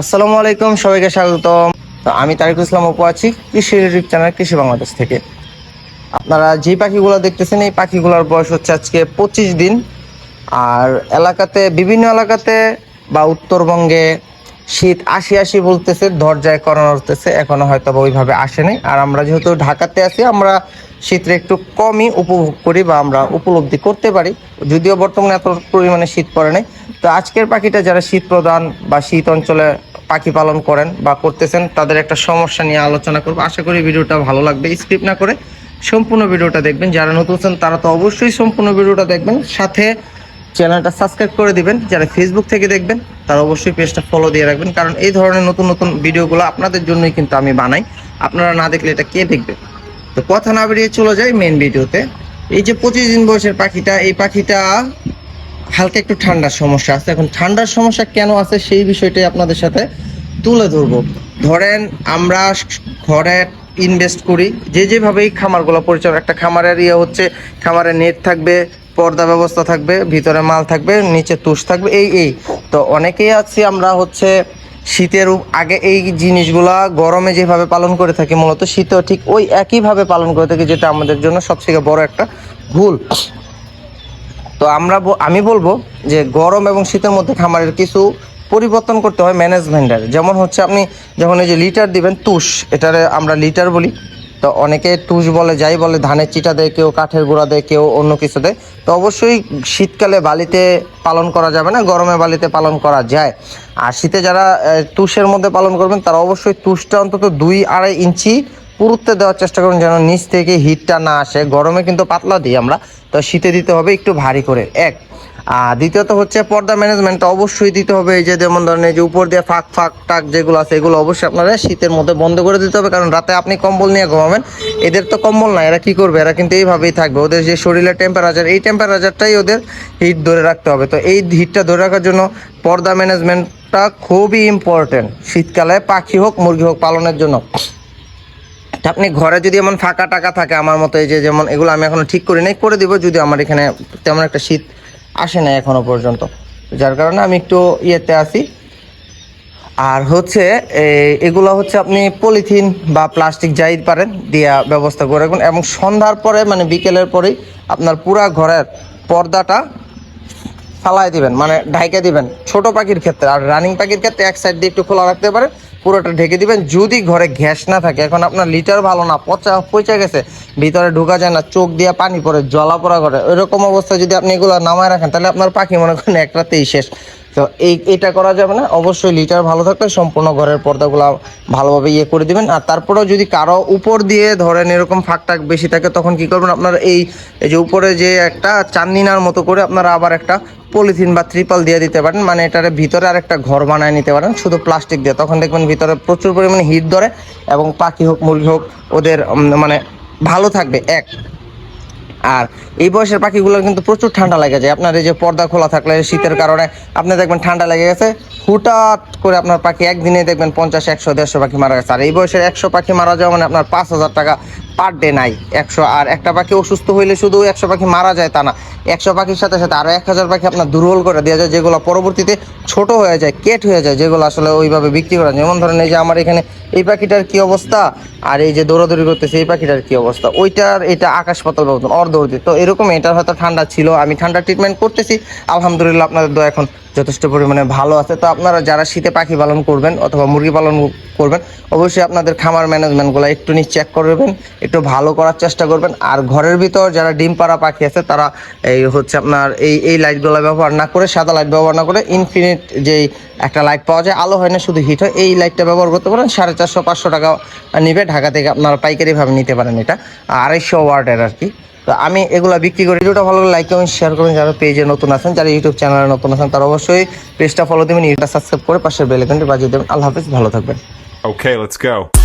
আসসালামু আলাইকুম, সবাইকে স্বাগতম। আমি তারিকুল ইসলাম অপু আছি কৃষি ইউটিউব চ্যানেল কৃষি বাংলাদেশ থেকে। আপনারা যে পাখিগুলো দেখতেছেন, এই পাখিগুলোর বয়স হচ্ছে আজকে পঁচিশ দিন। আর এলাকাতে, বিভিন্ন এলাকাতে বা উত্তরবঙ্গে শীত আশি আশি বলতেছে, দরজায় করানো হতেছে, এখনও হয়তো ওইভাবে আসেনি। আর আমরা যেহেতু ঢাকাতে আছি, আমরা শীতটা একটু কমই উপভোগ করি বা আমরা উপলব্ধি করতে পারি। যদিও বর্তমানে এত পরিমাণে শীত পড়ে নাই তো আজকের পাখিটা যারা শীত প্রদান বা শীত অঞ্চলে পাখি পালন করেন বা করতেছেন, তাদের একটা সমস্যা নিয়ে আলোচনা করব। আশা করি ভিডিওটা ভালো লাগবে। স্ক্রিপ্ট না করে সম্পূর্ণ ভিডিওটা দেখবেন। যারা নতুন আছেন, তারা তো অবশ্যই সম্পূর্ণ ভিডিওটা দেখবেন। সাথে চ্যানেলটা সাবস্ক্রাইব করে দিবেন। যারা ফেসবুক থেকে দেখবেন, তারা অবশ্যই পেজটা ফলো দিয়ে রাখবেন। কারণ এই ধরনের নতুন নতুন ভিডিওগুলো আপনাদের জন্যই কিন্তু আমি বানাই। আপনারা না দেখলে এটা কে দেখবে? তো কথা না বেরিয়ে চলে যাই মেন ভিডিওতে এই যে পঁচিশ দিন বয়সের পাখিটা, এই পাখিটা হালকা একটু ঠান্ডার সমস্যা আছে। এখন ঠান্ডার সমস্যা কেন আছে সেই বিষয়টাই আপনাদের সাথে তুলে ধরবো। ধরেন আমরা ঘরে ইনভেস্ট করি, যে যেভাবেই খামারগুলো পরিচালনা একটা খামারের ইয়ে হচ্ছে, খামারে নেট থাকবে, পর্দা ব্যবস্থা থাকবে, ভিতরে মাল থাকবে, নিচে তুষ থাকবে, এই এই। তো অনেকেই আছি আমরা হচ্ছে শীতের আগে এই জিনিসগুলা গরমে যেভাবে পালন করে থাকি, মূলত শীতেও ঠিক ওই একইভাবে পালন করে থাকি, যেটা আমাদের জন্য সবথেকে বড় একটা ভুল। তো আমরা আমি বলব যে গরম এবং শীতের মধ্যে খামারের কিছু পরিবর্তন করতে হয় ম্যানেজমেন্টের। যেমন হচ্ছে আপনি যখন এই যে লিটার দিবেন, তুষ, এটারে আমরা লিটার বলি। তো অনেকে তুষ বলে, যাই বলে, ধানের চিটা দেয় কেউ, কাঠের গুঁড়া দেয় কেউ, অন্য কিছু দেয়। তো অবশ্যই শীতকালে বালিতে পালন করা যাবে না, গরমে বালিতে পালন করা যায়। আর শীতে যারা তুষের মধ্যে পালন করবেন, তারা অবশ্যই তুষটা অন্তত দুই আড়াই ইঞ্চি পুরুত্বে দেওয়ার চেষ্টা করুন যেন নিচ থেকে হিটটা না আসে। গরমে কিন্তু পাতলা দিই আমরা, তো শীতে দিতে হবে একটু ভারী করে, এক। আর দ্বিতীয়ত হচ্ছে পর্দা ম্যানেজমেন্টটা অবশ্যই দিতে হবে, এই যে যেমন ধরেন এই যে উপর দিয়ে ফাঁক ফাঁক টাক যেগুলো আছে, এগুলো অবশ্যই আপনারা শীতের মধ্যে বন্ধ করে দিতে হবে, কারণ রাতে আপনি কম্বল নিয়ে ঘুমাবেন, এদের তো কম্বল না, এরা কি করবে? এরা কিন্তু এইভাবেই থাকবে। ওদের যে শরীরের টেম্পারেচার এই টেম্পারেচারটাই ওদের হিট ধরে রাখতে হবে। তো এই হিটটা ধরে রাখার জন্য পর্দা ম্যানেজমেন্টটা খুবই ইম্পর্টেন্ট শীতকালে পাখি হোক, মুরগি হোক পালনের জন্য। আপনি ঘরে যদি এমন ফাঁকা টাকা থাকে আমার মতো এই যে যেমন এগুলো আমি এখনও ঠিক করি নাই, করে দিব, যদি আমার এখানে তেমন একটা শীত আসে না এখনও পর্যন্ত। যার কারণে আমি একটু ইয়েতে আছি। আর হচ্ছে এগুলো হচ্ছে আপনি পলিথিন বা প্লাস্টিক যাই পারেন দিয়া ব্যবস্থা করে রাখবেন। এবং সন্ধ্যার পরে মানে বিকেলের পরেই আপনার পুরা ঘরের পর্দাটা ফালাই দিবেন মানে ঢাইকে দিবেন। ছোট পাখির ক্ষেত্রে, আর রানিং পাখির ক্ষেত্রে এক সাইড দিয়ে একটু খোলা রাখতে পারেন। পুরোটা ঢেকে দিবেন। যদি ঘরে গ্যাস না থাকে, এখন আপনার লিটার ভালো না, পচা পচে গেছে, ভিতরে ঢুকা যায় না, চোখ দিয়ে পানি পড়ে জলা পড়া করে ওইরকম অবস্থায় যদি আপনি এগুলো নামায় রাখেন, তাহলে আপনার পাখি মনে করেন এক রাতেই শেষ। তো এই, এটা করা যাবে না। অবশ্যই লিটার ভালো থাকলে সম্পূর্ণ ঘরের পর্দাগুলো ভালোভাবে ইয়ে করে দিবেন। আর তারপরেও যদি কারও উপর দিয়ে ধরেন এরকম ফাঁক টাক বেশি থাকে, তখন কি করবেন? আপনার এই এই যে উপরে যে একটা চান্দিনার মতো করে আপনারা আবার একটা পলিথিন বা ত্রিপাল দিয়ে দিতে পারেন। মানে এটার ভিতরে আর একটা ঘর বানায় নিতে পারেন, শুধু প্লাস্টিক দিয়ে। তখন দেখবেন ভিতরে প্রচুর পরিমাণে হিট ধরে এবং পাখি হোক, মুরগি হোক, ওদের মানে ভালো থাকবে। এক আর এই বয়সের পাখিগুলোর কিন্তু প্রচুর ঠান্ডা লেগে যায়। আপনার এই যে পর্দা খোলা থাকলে শীতের কারণে আপনি দেখবেন ঠান্ডা লেগে গেছে। হুটাট করে আপনার পাখি একদিনে দেখবেন পঞ্চাশ, একশো, দেড়শো পাখি মারা গেছে। আর এই বয়সের একশো পাখি মারা যাওয়া মানে আপনার পাঁচ হাজার টাকা। পার ডে নাই। একশো আর একটা পাখি অসুস্থ হইলে শুধু একশো পাখি মারা যায় তা না। একশো পাখির সাথে সাথে আরও এক হাজার পাখি আপনার দুর্বল করে দেওয়া যায়, যেগুলো পরবর্তীতে ছোট হয়ে যায়, কেট হয়ে যায়, যেগুলো আসলে ওইভাবে বিক্রি করা যেমন ধরেন এই যে আমার এখানে এই পাখিটার কি অবস্থা? আর এই যে দৌড়াদৌড়ি করতেছে, এই পাখিটার কি অবস্থা? ওইটার এটা আকাশ পাতাল ব্যবধান অর্ধবর্তী তো এরকম এটার হয়তো ঠান্ডা ছিল, আমি ঠান্ডা ট্রিটমেন্ট করতেছি। আলহামদুলিল্লাহ আপনাদের দয়া এখন যথেষ্ট পরিমাণে ভালো আছে। তো আপনারা যারা শীতে পাখি পালন করবেন অথবা মুরগি পালন করবেন, অবশ্যই আপনাদের খামার ম্যানেজমেন্টগুলো একটু নিয়ে চেক করবেন, একটু ভালো করার চেষ্টা করবেন। আর ঘরের ভিতর যারা ডিম পাড়া পাখি আছে, তারা এই হচ্ছে আপনার এই এই লাইটগুলো ব্যবহার না করে, সাদা লাইট ব্যবহার না করে ইনফিনিট যেই একটা লাইট পাওয়া যায়, আলো হয় না, শুধু হিট হয়, এই লাইটটা ব্যবহার করতে পারেন। সাড়ে চারশো, পাঁচশো টাকা নিবে, ঢাকা থেকে আপনারা পাইকারিভাবে নিতে পারেন এটা। আড়াইশো ওয়ার্ডের আর কি। তো আমি এগুলো বিক্রি করি। ভিডিওটা ভালো লাইক করুন শেয়ার করবেন। যারা পেজে নতুন আছেন, যারা ইউটিউব চ্যানেলে নতুন আছেন, তারা অবশ্যই পেজটা ফলো দেবেন। ইউটিউবটা সাবস্ক্রাইব করে পাশের বেল আইকনটি বাজিয়ে দেবেন। আল্লাহ হাফিজ, ভালো থাকবেন। Okay let's go.